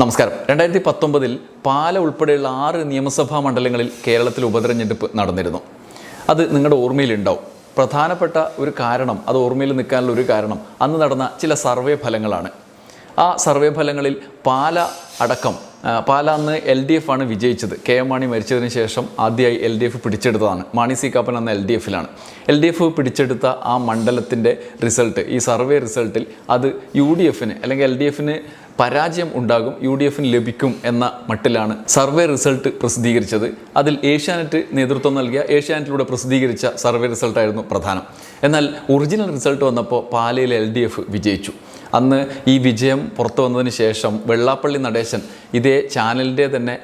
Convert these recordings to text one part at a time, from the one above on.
നമസ്കാരം. രണ്ടായിരത്തി പത്തൊമ്പതിൽ പാല ഉൾപ്പെടെയുള്ള ആറ് നിയമസഭാ മണ്ഡലങ്ങളിൽ കേരളത്തിൽ ഉപതെരഞ്ഞെടുപ്പ് നടന്നിരുന്നു. അത് നിങ്ങളുടെ ഓർമ്മയിലുണ്ടാവും പ്രധാനപ്പെട്ട ഒരു കാരണം അത് ഓർമ്മയിൽ നിൽക്കാനുള്ള ഒരു കാരണം അന്ന് നടന്ന ചില സർവേ ഫലങ്ങളാണ്. ആ സർവേ ഫലങ്ങളിൽ പാല അടക്കം പാല അന്ന് എൽ ഡി എഫ് ആണ് വിജയിച്ചത്. കെ എം മാണി മരിച്ചതിന് ശേഷം ആദ്യമായി എൽ ഡി എഫ് പിടിച്ചെടുത്തതാണ്. മാണി സി കാപ്പൻ അന്ന് എൽ ഡി എഫിലാണ്. എൽ ഡി എഫ് പിടിച്ചെടുത്ത ആ മണ്ഡലത്തിന്റെ റിസൾട്ട് ഈ സർവേ റിസൾട്ടിൽ അത് യു ഡി എഫിന് അല്ലെങ്കിൽ എൽ ഡി എഫിന് പരാജയം ഉണ്ടാകും യു ഡി എഫിന് ലഭിക്കും എന്ന മട്ടിലാണ് സർവേ റിസൾട്ട് പ്രസിദ്ധീകരിച്ചത്. അതിൽ ഏഷ്യാനെറ്റ് നേതൃത്വം നൽകിയ ഏഷ്യാനെറ്റിലൂടെ പ്രസിദ്ധീകരിച്ച സർവേ റിസൾട്ടായിരുന്നു പ്രധാനം. എന്നാൽ ഒറിജിനൽ റിസൾട്ട് വന്നപ്പോൾ പാലയിൽ എൽ ഡി എഫ് വിജയിച്ചു. അന്ന് ഈ വിജയം പുറത്തു വന്നതിന് ശേഷം വെള്ളാപ്പള്ളി നടേശൻ ഇതേ ചാനലിന്റെ തന്നെ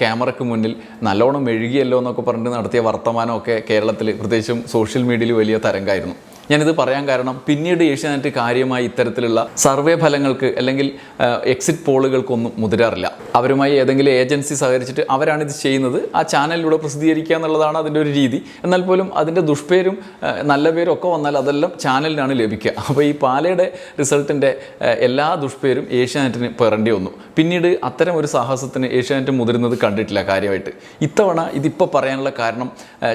ക്യാമറയ്ക്ക് മുന്നിൽ നല്ലോണം മെഴുകിയല്ലോ എന്നൊക്കെ പറഞ്ഞിട്ട് നടത്തിയ വർത്തമാനമൊക്കെ കേരളത്തിൽ പ്രത്യേകിച്ചും സോഷ്യൽ മീഡിയയിൽ വലിയ തരംഗമായിരുന്നു ഞാനിത് പറയാൻ കാരണം പിന്നീട് ഏഷ്യാനെറ്റ് കാര്യമായി ഇത്തരത്തിലുള്ള സർവേ ഫലങ്ങൾക്ക് അല്ലെങ്കിൽ എക്സിറ്റ് പോളുകൾക്കൊന്നും മുതിരാറില്ല. അവരുമായി ഏതെങ്കിലും ഏജൻസി സഹകരിച്ചിട്ട് അവരാണ് ഇത് ചെയ്യുന്നത്. ആ ചാനലിലൂടെ പ്രസിദ്ധീകരിക്കുക എന്നുള്ളതാണ് അതിന്റെ ഒരു രീതി. എന്നാൽ പോലും അതിന്റെ ദുഷ്പേരും നല്ല പേരും ഒക്കെ വന്നാൽ അതെല്ലാം ചാനലിനാണ് ലഭിക്കുക. അപ്പോൾ ഈ പാലയുടെ റിസൾട്ടിന്റെ എല്ലാ ദുഷ്പേരും ഏഷ്യാനെറ്റിന് പേറേണ്ടി വന്നു. പിന്നീട് അത്തരം ഒരു സാഹസത്തിന് ഏഷ്യാനെറ്റ് മുതിരുന്നത് കണ്ടിട്ടില്ല കാര്യമായിട്ട്. ഇത്തവണ ഇതിപ്പോൾ പറയാനുള്ള കാരണം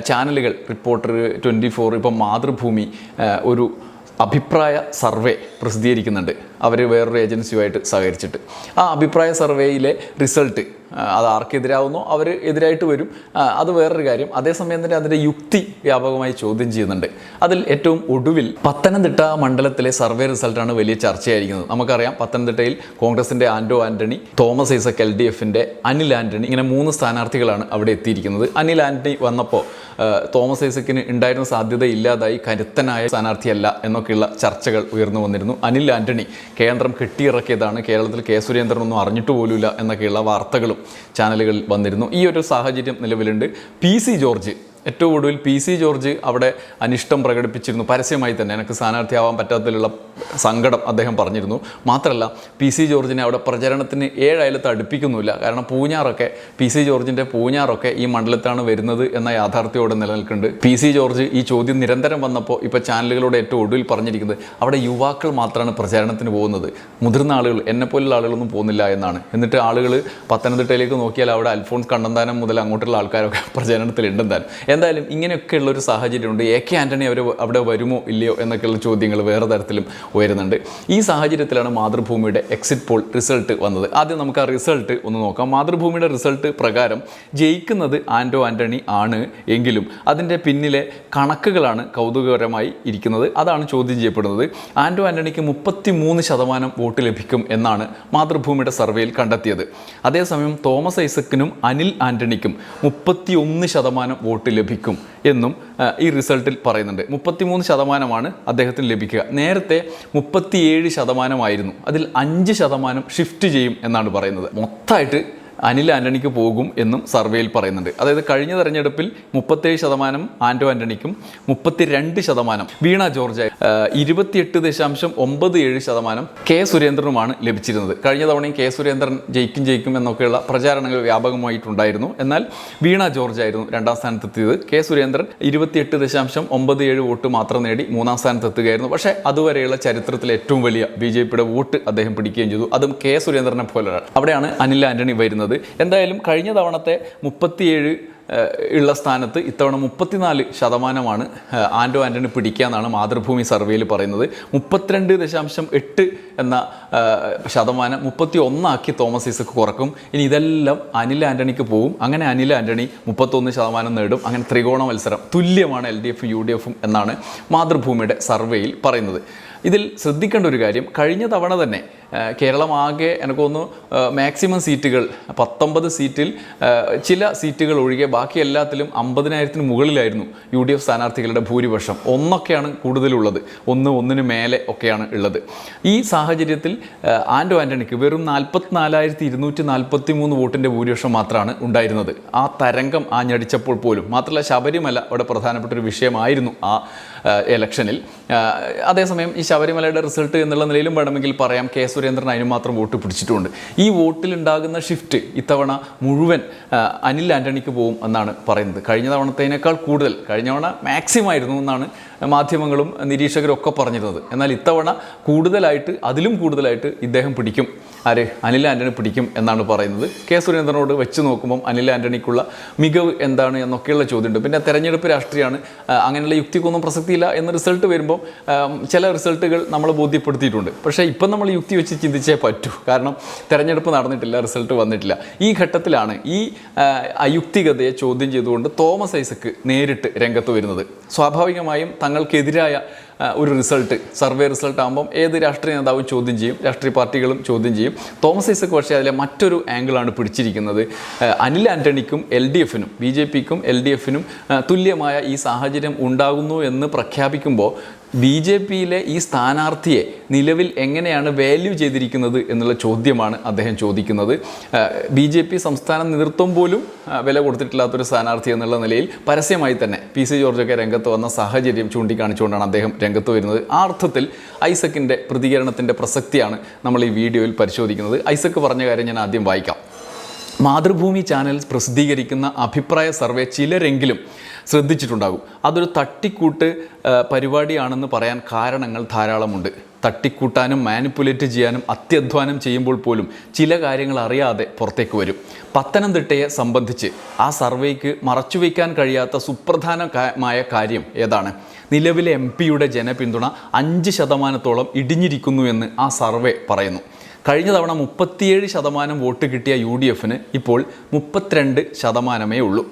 ചാനലുകൾ റിപ്പോർട്ടർ ട്വന്റി ഫോർ ഇപ്പം മാതൃഭൂമി ഒരു അഭിപ്രായ സർവേ പ്രസിദ്ധീകരിക്കുന്നുണ്ട്. അവർ വേറൊരു ഏജൻസിയുമായിട്ട് സഹകരിച്ചിട്ട്. ആ അഭിപ്രായ സർവേയിലെ റിസൾട്ട് അത് ആർക്കെതിരാവുന്നോ അവർ എതിരായിട്ട് വരും. അത് വേറൊരു കാര്യം. അതേസമയം തന്നെ അതിന്റെ യുക്തി വ്യാപകമായി ചോദ്യം ചെയ്യുന്നുണ്ട്. അതിൽ ഏറ്റവും ഒടുവിൽ പത്തനംതിട്ട മണ്ഡലത്തിലെ സർവേ റിസൾട്ടാണ് വലിയ ചർച്ചയായിരിക്കുന്നത്. നമുക്കറിയാം പത്തനംതിട്ടയിൽ കോൺഗ്രസിന്റെ ആൻഡോ ആന്റണി തോമസ് ഐസക് എൽ ഡി എഫിന്റെ അനിൽ ആന്റണി ഇങ്ങനെ മൂന്ന് സ്ഥാനാർത്ഥികളാണ് അവിടെ എത്തിയിരിക്കുന്നത്. അനിൽ ആന്റണി വന്നപ്പോൾ തോമസ് ഐസക്കിന് ഉണ്ടായിരുന്ന സാധ്യത ഇല്ലാതായി കരുത്തനായ സ്ഥാനാർത്ഥിയല്ല എന്നൊക്കെയുള്ള ചർച്ചകൾ ഉയർന്നു വന്നിരുന്നു. അനിൽ ആന്റണി കേന്ദ്രം കെട്ടിയിറക്കിയതാണ്. കേരളത്തിൽ കെ സുരേന്ദ്രനൊന്നും അറിഞ്ഞിട്ട് പോലുമില്ല എന്നൊക്കെയുള്ള വാർത്തകളും ചാനലുകളിൽ വന്നിരുന്നു. ഈ ഒരു സാഹചര്യം നിലവിലുണ്ട്. പി സി ജോർജ് ഏറ്റവും ഒടുവിൽ പി സി ജോർജ് അവിടെ അനിഷ്ടം പ്രകടിപ്പിച്ചിരുന്നു. പരസ്യമായി തന്നെ എനിക്ക് സ്ഥാനാർത്ഥിയാവാൻ പറ്റാത്തതിലുള്ള സങ്കടം അദ്ദേഹം പറഞ്ഞിരുന്നു. മാത്രമല്ല പി സി ജോർജിനെ അവിടെ പ്രചരണത്തിന് ഏഴയലത്ത് അടുപ്പിക്കുന്നില്ല കാരണം പൂഞ്ഞാറൊക്കെ പി സി ജോർജിന്റെ പൂഞ്ഞാറൊക്കെ ഈ മണ്ഡലത്താണ് വരുന്നത് എന്ന യാഥാർത്ഥ്യത്തോടെ നിലനിൽക്കുന്നുണ്ട്. പി സി ജോർജ് ഈ ചോദ്യം നിരന്തരം വന്നപ്പോൾ ഇപ്പോൾ ചാനലുകളോട് ഏറ്റവും ഒടുവിൽ പറഞ്ഞിരിക്കുന്നത് അവിടെ യുവാക്കൾ മാത്രമാണ് പ്രചാരണത്തിന് പോകുന്നത്. മുതിർന്ന ആളുകൾ എന്നെപ്പോലുള്ള ആളുകളൊന്നും പോകുന്നില്ല എന്നാണ്. എന്നിട്ട് ആളുകൾ പത്തനംതിട്ടയിലേക്ക് നോക്കിയാൽ അവിടെ അൽഫോൺസ് കണ്ണന്താനം മുതൽ അങ്ങോട്ടുള്ള ആൾക്കാരൊക്കെ പ്രചാരണത്തിൽ താനും എന്തായാലും ഇങ്ങനെയൊക്കെയുള്ള ഒരു സാഹചര്യമുണ്ട്. എ കെ ആന്റണി അവർ അവിടെ വരുമോ ഇല്ലയോ എന്നൊക്കെയുള്ള ചോദ്യങ്ങൾ വേറെ തരത്തിലും ഉയരുന്നുണ്ട്. ഈ സാഹചര്യത്തിലാണ് മാതൃഭൂമിയുടെ എക്സിറ്റ് പോൾ റിസൾട്ട് വന്നത്. ആദ്യം നമുക്ക് ആ റിസൾട്ട് ഒന്ന് നോക്കാം. മാതൃഭൂമിയുടെ റിസൾട്ട് പ്രകാരം ജയിക്കുന്നത് ആന്റോ ആന്റണി ആണ് എങ്കിലും അതിന്റെ പിന്നിലെ കണക്കുകളാണ് കൗതുകകരമായി ഇരിക്കുന്നത്. അതാണ് ചോദ്യം ചെയ്യപ്പെടുന്നത്. ആന്റോ ആന്റണിക്ക് മുപ്പത്തി മൂന്ന് ശതമാനം വോട്ട് ലഭിക്കും എന്നാണ് മാതൃഭൂമിയുടെ സർവേയിൽ കണ്ടെത്തിയത്. അതേസമയം തോമസ് ഐസക്കിനും അനിൽ ആന്റണിക്കും മുപ്പത്തി ഒന്ന് ശതമാനം വോട്ട് ലഭിക്കും. എന്നും ഈ റിസൾട്ടിൽ പറയുന്നുണ്ട്. മുപ്പത്തിമൂന്ന് ശതമാനമാണ് അദ്ദേഹത്തിന് ലഭിക്കുക. നേരത്തെ മുപ്പത്തിയേഴ് ശതമാനമായിരുന്നു. അതിൽ അഞ്ച് ശതമാനം ഷിഫ്റ്റ് ചെയ്യും എന്നാണ് പറയുന്നത്. മൊത്തമായിട്ട് അനിൽ ആന്റണിക്ക് പോകും എന്നും സർവേയിൽ പറയുന്നുണ്ട്. അതായത് കഴിഞ്ഞ തെരഞ്ഞെടുപ്പിൽ മുപ്പത്തേഴ് ശതമാനം ആൻഡോ ആന്റണിക്കും മുപ്പത്തിരണ്ട് ശതമാനം വീണ ജോർജ് ഇരുപത്തിയെട്ട് ദശാംശം ഒമ്പത് ഏഴ് ശതമാനം കെ സുരേന്ദ്രനുമാണ് ലഭിച്ചിരുന്നത്. കഴിഞ്ഞ തവണയും കെ സുരേന്ദ്രൻ ജയിക്കും ജയിക്കും എന്നൊക്കെയുള്ള പ്രചാരണങ്ങൾ വ്യാപകമായിട്ടുണ്ടായിരുന്നു. എന്നാൽ വീണ ജോർജ് ആയിരുന്നു രണ്ടാം സ്ഥാനത്തെത്തിയത്. കെ സുരേന്ദ്രൻ ഇരുപത്തിയെട്ട് ദശാംശം ഒമ്പത് ഏഴ് വോട്ട് മാത്രം നേടി മൂന്നാം സ്ഥാനത്തെത്തുകയായിരുന്നു. പക്ഷേ അതുവരെയുള്ള ചരിത്രത്തിലെ ഏറ്റവും വലിയ ബി ജെ പിയുടെ വോട്ട് അദ്ദേഹം പിടിക്കുകയും ചെയ്തു. അതും കെ സുരേന്ദ്രനെ പോലെ അവിടെയാണ് അനിൽ ആന്റണി വരുന്നത്. എന്തായാലും കഴിഞ്ഞ തവണത്തെ മുപ്പത്തിയേഴ് ഉള്ള സ്ഥാനത്ത് ഇത്തവണ മുപ്പത്തിനാല് ശതമാനമാണ് ആൻഡോ ആന്റണി പിടിക്കുക എന്നാണ് മാതൃഭൂമി സർവേയിൽ പറയുന്നത്. മുപ്പത്തിരണ്ട് ദശാംശം എട്ട് എന്ന ശതമാനം മുപ്പത്തി ഒന്നാക്കി തോമസ് ഐസക്ക് കുറക്കും. ഇനി ഇതെല്ലാം അനിൽ ആന്റണിക്ക് പോകും. അങ്ങനെ അനിൽ ആന്റണി മുപ്പത്തൊന്ന് ശതമാനം നേടും. അങ്ങനെ ത്രികോണ മത്സരം തുല്യമാണ് എൽ ഡി എഫും യു ഡി എഫും എന്നാണ് മാതൃഭൂമിയുടെ സർവേയിൽ പറയുന്നത്. ഇതിൽ ശ്രദ്ധിക്കേണ്ട ഒരു കാര്യം കഴിഞ്ഞ തവണ തന്നെ ആ, കേരളം എനിക്ക് തോന്നുന്നു മാക്സിമം സീറ്റുകൾ പത്തൊമ്പത് സീറ്റിൽ ചില സീറ്റുകൾ ഒഴികെ ബാക്കി എല്ലാത്തിലും അമ്പതിനായിരത്തിന് മുകളിലായിരുന്നു യു ഡി എഫ് സ്ഥാനാർത്ഥികളുടെ ഭൂരിപക്ഷം. ഒന്നൊക്കെയാണ് കൂടുതലുള്ളത്. ഒന്ന് ഒന്നിന് മേലെ ഒക്കെയാണ് ഉള്ളത്. ഈ സാഹചര്യത്തിൽ ആൻഡോ ആന്റണിക്ക് വെറും നാൽപ്പത്തിനാലായിരത്തി ഇരുന്നൂറ്റി നാൽപ്പത്തി മൂന്ന് വോട്ടിന്റെ ഭൂരിപക്ഷം മാത്രമാണ് ഉണ്ടായിരുന്നത്. ആ തരംഗം ആ ഞടിച്ചപ്പോൾ പോലും മാത്രമല്ല ശബരിമല അവിടെ പ്രധാനപ്പെട്ട ഒരു വിഷയമായിരുന്നു ആ എലക്ഷനിൽ അതേസമയം ഈ ശബരിമലയുടെ റിസൾട്ട് എന്നുള്ള നിലയിലും വേണമെങ്കിൽ പറയാം കെ സുരേന്ദ്രൻ അതിന് മാത്രം വോട്ട് പിടിച്ചിട്ടുണ്ട്. ഈ വോട്ടിലുണ്ടാകുന്ന ഷിഫ്റ്റ് ഇത്തവണ മുഴുവൻ അനിൽ ആന്റണിക്ക് പോകും എന്നാണ് പറയുന്നത്. കഴിഞ്ഞ തവണത്തേനേക്കാൾ കൂടുതൽ കഴിഞ്ഞ തവണ മാക്സിമം ആയിരുന്നു എന്നാണ് മാധ്യമങ്ങളും നിരീക്ഷകരും ഒക്കെ പറഞ്ഞിരുന്നത് എന്നാൽ ഇത്തവണ കൂടുതലായിട്ട് അതിലും കൂടുതലായിട്ട് ഇദ്ദേഹം പിടിക്കും. ആര്? അനിൽ ആന്റണി പിടിക്കും എന്നാണ് പറയുന്നത്. കെ സുരേന്ദ്രനോട് വെച്ച് നോക്കുമ്പം അനിൽ ആന്റണിക്കുള്ള മികവ് എന്താണ് എന്നൊക്കെയുള്ള ചോദ്യമുണ്ട്. പിന്നെ തെരഞ്ഞെടുപ്പ് രാഷ്ട്രീയമാണ്. അങ്ങനെയുള്ള യുക്തിക്കൊന്നും പ്രസക്തിയില്ല എന്ന റിസൾട്ട് വരുമ്പം ചില റിസൾട്ടുകൾ നമ്മൾ ബോധ്യപ്പെടുത്തിയിട്ടുണ്ട്. പക്ഷേ ഇപ്പം നമ്മൾ യുക്തി വെച്ച് ചിന്തിച്ചേ പറ്റൂ. കാരണം തെരഞ്ഞെടുപ്പ് നടന്നിട്ടില്ല റിസൾട്ട് വന്നിട്ടില്ല. ഈ ഘട്ടത്തിലാണ് ഈ അയുക്തികതയെ ചോദ്യം ചെയ്തുകൊണ്ട് തോമസ് ഐസക്ക് നേരിട്ട് രംഗത്ത് വരുന്നത്. സ്വാഭാവികമായും തങ്ങൾക്കെതിരായ ഒരു റിസൾട്ട് സർവേ റിസൾട്ട് ആകുമ്പം ഏത് രാഷ്ട്രീയ നേതാവും ചോദ്യം ചെയ്യും രാഷ്ട്രീയ പാർട്ടികളും ചോദ്യം ചെയ്യും. തോമസ് ഐസക്ക് പക്ഷേ അതിലെ മറ്റൊരു ആംഗിളാണ് പിടിച്ചിരിക്കുന്നത്. അനിൽ ആന്റണിക്കും എൽ ഡി എഫിനും ബി ജെ പിക്കും എൽ ഡി എഫിനും തുല്യമായ ഈ സാഹചര്യം ഉണ്ടാകുന്നു എന്ന് പ്രഖ്യാപിക്കുമ്പോൾ ബി ജെ പിയിലെ ഈ സ്ഥാനാർത്ഥിയെ നിലവിൽ എങ്ങനെയാണ് വാല്യൂ ചെയ്തിരിക്കുന്നത് എന്നുള്ള ചോദ്യമാണ് അദ്ദേഹം ചോദിക്കുന്നത്. ബി ജെ പി സംസ്ഥാന നേതൃത്വം പോലും വില കൊടുത്തിട്ടില്ലാത്തൊരു സ്ഥാനാർത്ഥി എന്നുള്ള നിലയിൽ പരസ്യമായി തന്നെ പി സി ജോർജൊക്കെ രംഗത്ത് വന്ന സാഹചര്യം ചൂണ്ടിക്കാണിച്ചുകൊണ്ടാണ് അദ്ദേഹം രംഗത്ത് വരുന്നത്. ആ അർത്ഥത്തിൽ ഐസക്കിന്റെ പ്രതികരണത്തിന്റെ പ്രസക്തിയാണ് നമ്മൾ ഈ വീഡിയോയിൽ പരിശോധിക്കുന്നത്. ഐസക്ക് പറഞ്ഞ കാര്യം ഞാൻ ആദ്യം വായിക്കാം. മാതൃഭൂമി ചാനൽ പ്രസിദ്ധീകരിക്കുന്ന അഭിപ്രായ സർവേ ചിലരെങ്കിലും ശ്രദ്ധിച്ചിട്ടുണ്ടാകും. അതൊരു തട്ടിക്കൂട്ട് പരിപാടിയാണെന്ന് പറയാൻ കാരണങ്ങൾ ധാരാളമുണ്ട്. തട്ടിക്കൂട്ടാനും മാനിപ്പുലേറ്റ് ചെയ്യാനും അത്യധ്വാനം ചെയ്യുമ്പോൾ പോലും ചില കാര്യങ്ങൾ അറിയാതെ പുറത്തേക്ക് വരും. പത്തനംതിട്ടയെ സംബന്ധിച്ച് ആ സർവേക്ക് മറച്ചുവെക്കാൻ കഴിയാത്ത സുപ്രധാനമായ കാര്യം ഏതാണ്? നിലവിലെ എം പിയുടെ ജനപിന്തുണ അഞ്ച് ശതമാനത്തോളം ഇടിഞ്ഞിരിക്കുന്നു എന്ന് ആ സർവേ പറയുന്നു. കഴിഞ്ഞ തവണ മുപ്പത്തിയേഴ് ശതമാനം വോട്ട് കിട്ടിയ യു ഡി എഫിന് ഇപ്പോൾ മുപ്പത്തിരണ്ട് ശതമാനമേ ഉള്ളൂ.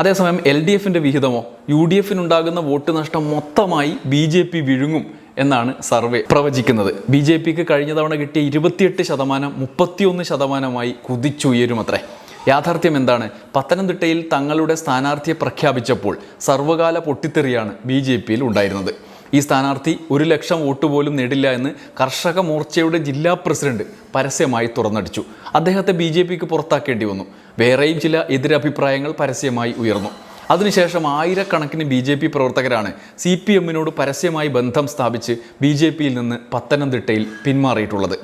അതേസമയം എൽ ഡി എഫിന്റെ വിഹിതമോ യു ഡി എഫിനുണ്ടാകുന്ന വോട്ട് നഷ്ടം മൊത്തമായി ബി ജെ പി വിഴുങ്ങും എന്നാണ് സർവേ പ്രവചിക്കുന്നത്. ബി ജെ പിക്ക് കഴിഞ്ഞ തവണ കിട്ടിയ ഇരുപത്തിയെട്ട് ശതമാനം മുപ്പത്തിയൊന്ന് ശതമാനമായി കുതിച്ചുയരുമത്രേ. യാഥാർത്ഥ്യം എന്താണ്? പത്തനംതിട്ടയിൽ തങ്ങളുടെ സ്ഥാനാർത്ഥിയെ പ്രഖ്യാപിച്ചപ്പോൾ സർവകാല പൊട്ടിത്തെറിയാണ് ബി ജെ പിയിൽ ഉണ്ടായിരുന്നത്. ഈ സ്ഥാനാർത്ഥി ഒരു ലക്ഷം വോട്ട് പോലും നേടില്ല എന്ന് കർഷക മോർച്ചയുടെ ജില്ലാ പ്രസിഡന്റ് പരസ്യമായി തുറന്നടിച്ചു. അദ്ദേഹത്തെ ബി ജെ പിക്ക് പുറത്താക്കേണ്ടി വന്നു. വേറെയും ചില എതിരഭിപ്രായങ്ങൾ പരസ്യമായി ഉയർന്നു. അതിനുശേഷം ആയിരക്കണക്കിന് ബി ജെ പി പ്രവർത്തകരാണ് സി പി എമ്മിനോട് പരസ്യമായി ബന്ധം സ്ഥാപിച്ച് ബി ജെ പിയിൽ നിന്ന് പത്തനംതിട്ടയിൽ പിന്മാറിയിട്ടുള്ളത്.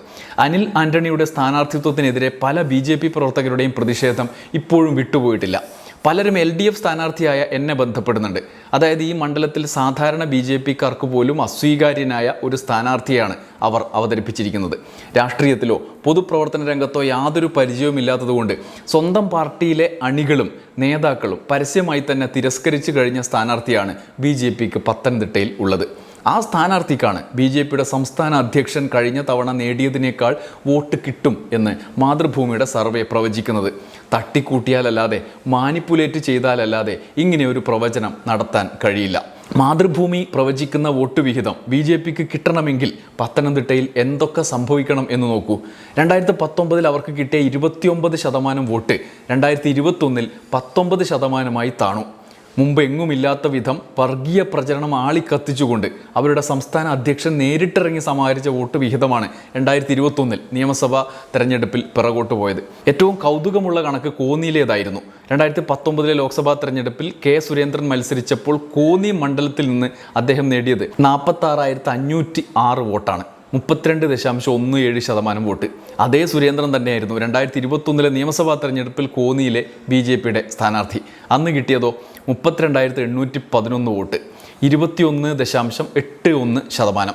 അനിൽ ആന്റണിയുടെ സ്ഥാനാർത്ഥിത്വത്തിനെതിരെ പല ബി ജെ പി പ്രവർത്തകരുടെയും പ്രതിഷേധം ഇപ്പോഴും വിട്ടുപോയിട്ടില്ല. പലരും എൽ ഡി എഫ് സ്ഥാനാർത്ഥിയായ എന്നെ ബന്ധപ്പെടുന്നുണ്ട്. അതായത് ഈ മണ്ഡലത്തിൽ സാധാരണ ബി ജെ പിക്കാർക്ക് പോലും അസ്വീകാര്യനായ ഒരു സ്ഥാനാർത്ഥിയാണ് അവർ അവതരിപ്പിച്ചിരിക്കുന്നത്. രാഷ്ട്രീയത്തിലോ പൊതുപ്രവർത്തന രംഗത്തോ യാതൊരു പരിചയവുമില്ലാത്തതുകൊണ്ട് സ്വന്തം പാർട്ടിയിലെ അണികളും നേതാക്കളും പരസ്യമായി തന്നെ തിരസ്കരിച്ചു കഴിഞ്ഞ സ്ഥാനാർത്ഥിയാണ് ബി ജെ പിക്ക് പത്തനംതിട്ടയിൽ ഉള്ളത്. ആ സ്ഥാനാർത്ഥിക്കാണ് ബി ജെ പിയുടെ സംസ്ഥാന അധ്യക്ഷൻ കഴിഞ്ഞ തവണ നേടിയതിനേക്കാൾ വോട്ട് കിട്ടും എന്ന് മാതൃഭൂമിയുടെ സർവേ പ്രവചിക്കുന്നത്. തട്ടിക്കൂട്ടിയാലല്ലാതെ മാനിപ്പുലേറ്റ് ചെയ്താലല്ലാതെ ഇങ്ങനെ ഒരു പ്രവചനം നടത്താൻ കഴിയില്ല. മാതൃഭൂമി പ്രവചിക്കുന്ന വോട്ട് വിഹിതം ബി ജെ പിക്ക് കിട്ടണമെങ്കിൽ പത്തനംതിട്ടയിൽ എന്തൊക്കെ സംഭവിക്കണം എന്ന് നോക്കൂ. രണ്ടായിരത്തി പത്തൊമ്പതിൽ അവർക്ക് കിട്ടിയ ഇരുപത്തിയൊമ്പത് ശതമാനം വോട്ട് രണ്ടായിരത്തി ഇരുപത്തൊന്നിൽ പത്തൊമ്പത് ശതമാനമായി താണു. മുമ്പ് എങ്ങുമില്ലാത്ത വിധം വർഗീയ പ്രചരണം ആളിക്കത്തിച്ചുകൊണ്ട് അവരുടെ സംസ്ഥാന അധ്യക്ഷൻ നേരിട്ടിറങ്ങി സമാഹരിച്ച വോട്ട് വിഹിതമാണ് രണ്ടായിരത്തി ഇരുപത്തൊന്നിൽ നിയമസഭാ തെരഞ്ഞെടുപ്പിൽ പിറകോട്ട് പോയത്. ഏറ്റവും കൗതുകമുള്ള കണക്ക് കോന്നിയിലേതായിരുന്നു. രണ്ടായിരത്തി പത്തൊമ്പതിലെ ലോക്സഭാ തെരഞ്ഞെടുപ്പിൽ കെ സുരേന്ദ്രൻ മത്സരിച്ചപ്പോൾ കോന്നി മണ്ഡലത്തിൽ നിന്ന് അദ്ദേഹം നേടിയത് നാൽപ്പത്താറായിരത്തി അഞ്ഞൂറ്റി ആറ് വോട്ടാണ്. മുപ്പത്തിരണ്ട് ദശാംശം ഒന്ന് ഏഴ് ശതമാനം വോട്ട്. അതേ സുരേന്ദ്രൻ തന്നെയായിരുന്നു രണ്ടായിരത്തി ഇരുപത്തൊന്നിലെ നിയമസഭാ തെരഞ്ഞെടുപ്പിൽ കോന്നിയിലെ ബി ജെ പിയുടെ സ്ഥാനാർത്ഥി. അന്ന് കിട്ടിയതോ മുപ്പത്തിരണ്ടായിരത്തി എണ്ണൂറ്റി പതിനൊന്ന് വോട്ട്. ഇരുപത്തിയൊന്ന് ദശാംശം എട്ട് ഒന്ന് ശതമാനം.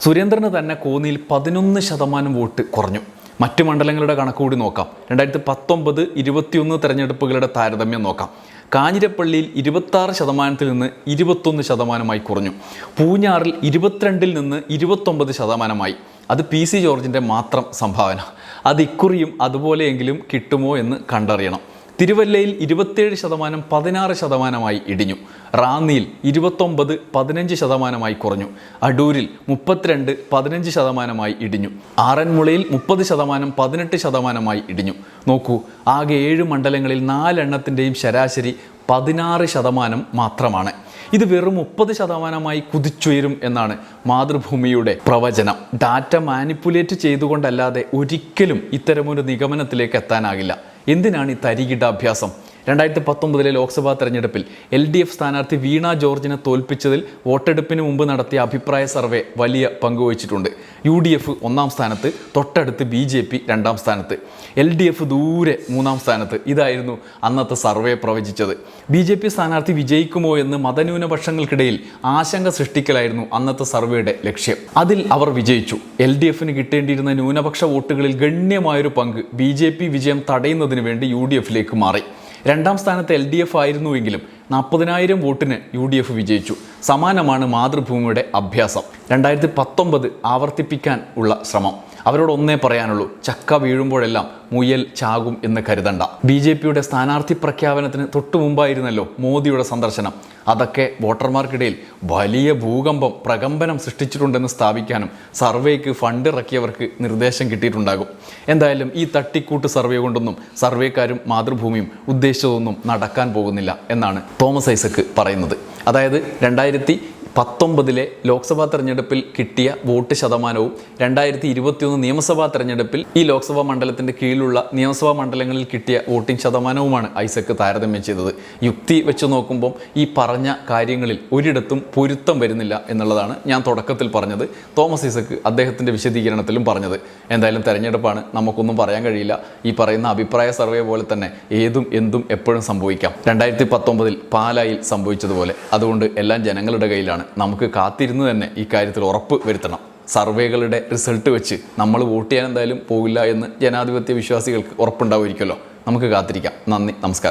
സുരേന്ദ്രന് തന്നെ കോന്നിയിൽ പതിനൊന്ന് ശതമാനം വോട്ട് കുറഞ്ഞു. മറ്റ് മണ്ഡലങ്ങളുടെ കണക്ക് കൂടി നോക്കാം. രണ്ടായിരത്തി പത്തൊമ്പത് ഇരുപത്തിയൊന്ന് തെരഞ്ഞെടുപ്പുകളുടെ താരതമ്യം നോക്കാം. കാഞ്ഞിരപ്പള്ളിയിൽ ഇരുപത്താറ് ശതമാനത്തിൽ നിന്ന് ഇരുപത്തൊന്ന് ശതമാനമായി കുറഞ്ഞു. പൂഞ്ഞാറിൽ ഇരുപത്തിരണ്ടിൽ നിന്ന് ഇരുപത്തൊമ്പത് ശതമാനമായി. അത് പി സി ജോർജിന്റെ മാത്രം സംഭാവന. അത് ഇക്കുറിയും അതുപോലെയെങ്കിലും കിട്ടുമോ എന്ന് കണ്ടറിയണം. തിരുവല്ലയിൽ ഇരുപത്തേഴ് ശതമാനം പതിനാറ് ശതമാനമായി ഇടിഞ്ഞു. റാന്നിയിൽ ഇരുപത്തൊമ്പത് പതിനഞ്ച് ശതമാനമായി കുറഞ്ഞു. അടൂരിൽ മുപ്പത്തിരണ്ട് പതിനഞ്ച് ശതമാനമായി ഇടിഞ്ഞു. ആറന്മുളയിൽ മുപ്പത് ശതമാനം പതിനെട്ട് ശതമാനമായി ഇടിഞ്ഞു. നോക്കൂ ആകെ ഏഴ് മണ്ഡലങ്ങളിൽ നാലെണ്ണത്തിന്റെയും ശരാശരി പതിനാറ് ശതമാനം മാത്രമാണ്. ഇത് വെറും മുപ്പത് ശതമാനമായി കുതിച്ചുയരും എന്നാണ് മാതൃഭൂമിയുടെ പ്രവചനം. ഡാറ്റ മാനിപ്പുലേറ്റ് ചെയ്തുകൊണ്ടല്ലാതെ ഒരിക്കലും ഇത്തരമൊരു നിഗമനത്തിലേക്ക് എത്താനാകില്ല. എന്തിനാണ് ഈ തരികിടാഭ്യാസം? രണ്ടായിരത്തി പത്തൊമ്പതിലെ ലോക്സഭാ തെരഞ്ഞെടുപ്പിൽ എൽ ഡി എഫ് സ്ഥാനാർത്ഥി വീണ ജോർജിനെ തോൽപ്പിച്ചതിൽ വോട്ടെടുപ്പിന് മുമ്പ് നടത്തിയ അഭിപ്രായ സർവേ വലിയ പങ്കുവച്ചിട്ടുണ്ട് യു ഡി എഫ് ഒന്നാം സ്ഥാനത്ത് തൊട്ടടുത്ത് ബി ജെ പി രണ്ടാം സ്ഥാനത്ത്. എൽ ഡി എഫ് ദൂരെ മൂന്നാം സ്ഥാനത്ത്. ഇതായിരുന്നു അന്നത്തെ സർവേ പ്രവചിച്ചത്. ബി ജെ പി സ്ഥാനാർത്ഥി വിജയിക്കുമോ എന്ന് മതന്യൂനപക്ഷങ്ങൾക്കിടയിൽ ആശങ്ക സൃഷ്ടിക്കലായിരുന്നു അന്നത്തെ സർവേയുടെ ലക്ഷ്യം. അതിൽ അവർ വിജയിച്ചു. എൽ ഡി എഫിന് കിട്ടേണ്ടിയിരുന്ന ന്യൂനപക്ഷ വോട്ടുകളിൽ ഗണ്യമായൊരു പങ്ക് ബി ജെ പി വിജയം തടയുന്നതിന് വേണ്ടി യു ഡി എഫിലേക്ക് മാറി. രണ്ടാം സ്ഥാനത്ത് എൽ ഡി എഫ് ആയിരുന്നുവെങ്കിലും നാൽപ്പതിനായിരം വോട്ടിന് യു ഡി എഫ് വിജയിച്ചു. സമാനമാണ് മാതൃഭൂമിയുടെ അഭ്യാസം. രണ്ടായിരത്തി പത്തൊമ്പത് ആവർത്തിപ്പിക്കാൻ ഉള്ള ശ്രമം. അവരോട് ഒന്നേ പറയാനുള്ളൂ ചക്ക വീഴുമ്പോഴെല്ലാം മുയൽ ചാകും എന്ന് കരുതണ്ട. ബി ജെ പിയുടെ സ്ഥാനാർത്ഥി പ്രഖ്യാപനത്തിന് തൊട്ടു മുമ്പായിരുന്നല്ലോ മോദിയുടെ സന്ദർശനം. അതൊക്കെ വോട്ടർമാർക്കിടയിൽ വലിയ ഭൂകമ്പം പ്രകമ്പനം സൃഷ്ടിച്ചിട്ടുണ്ടെന്ന് സ്ഥാപിക്കാനും സർവേക്ക് ഫണ്ട് ഇറക്കിയവർക്ക് നിർദ്ദേശം കിട്ടിയിട്ടുണ്ടാകും. എന്തായാലും ഈ തട്ടിക്കൂട്ട് സർവേ കൊണ്ടൊന്നും സർവേക്കാരും മാതൃഭൂമിയും ഉദ്ദേശിച്ചതൊന്നും നടക്കാൻ പോകുന്നില്ല എന്നാണ് തോമസ് ഐസക്ക് പറയുന്നത്. അതായത് രണ്ടായിരത്തി പത്തൊമ്പതിലെ ലോക്സഭാ തെരഞ്ഞെടുപ്പിൽ കിട്ടിയ വോട്ട് ശതമാനവും രണ്ടായിരത്തി ഇരുപത്തിയൊന്ന് നിയമസഭാ തെരഞ്ഞെടുപ്പിൽ ഈ ലോക്സഭാ മണ്ഡലത്തിന്റെ കീഴിലുള്ള നിയമസഭാ മണ്ഡലങ്ങളിൽ കിട്ടിയ വോട്ടിംഗ് ശതമാനവുമാണ് ഐസക്ക് താരതമ്യം ചെയ്തത്. യുക്തി വെച്ച് നോക്കുമ്പം ഈ പറഞ്ഞ കാര്യങ്ങളിൽ ഒരിടത്തും പൊരുത്തം വരുന്നില്ല എന്നുള്ളതാണ് ഞാൻ തുടക്കത്തിൽ പറഞ്ഞത്. തോമസ് ഐസക്ക് അദ്ദേഹത്തിന്റെ വിശദീകരണത്തിലും പറഞ്ഞത്. എന്തായാലും തെരഞ്ഞെടുപ്പാണ് നമുക്കൊന്നും പറയാൻ കഴിയില്ല. ഈ പറയുന്ന അഭിപ്രായ സർവേ പോലെ തന്നെ ഏതും എന്തും എപ്പോഴും സംഭവിക്കാം. രണ്ടായിരത്തി പത്തൊമ്പതിൽ പാലായിൽ സംഭവിച്ചതുപോലെ. അതുകൊണ്ട് എല്ലാം ജനങ്ങളുടെ കയ്യിലാണ്. നമുക്ക് കാത്തിരുന്ന് തന്നെ ഈ കാര്യത്തിൽ ഉറപ്പ് വരുത്തണം. സർവേകളുടെ റിസൾട്ട് വെച്ച് നമ്മൾ വോട്ട് ചെയ്യാൻ എന്തായാലും പോകില്ല എന്ന് ജനാധിപത്യ വിശ്വാസികൾക്ക് ഉറപ്പുണ്ടാവുമായിരിക്കുമല്ലോ. നമുക്ക് കാത്തിരിക്കാം. നന്ദി. നമസ്കാരം.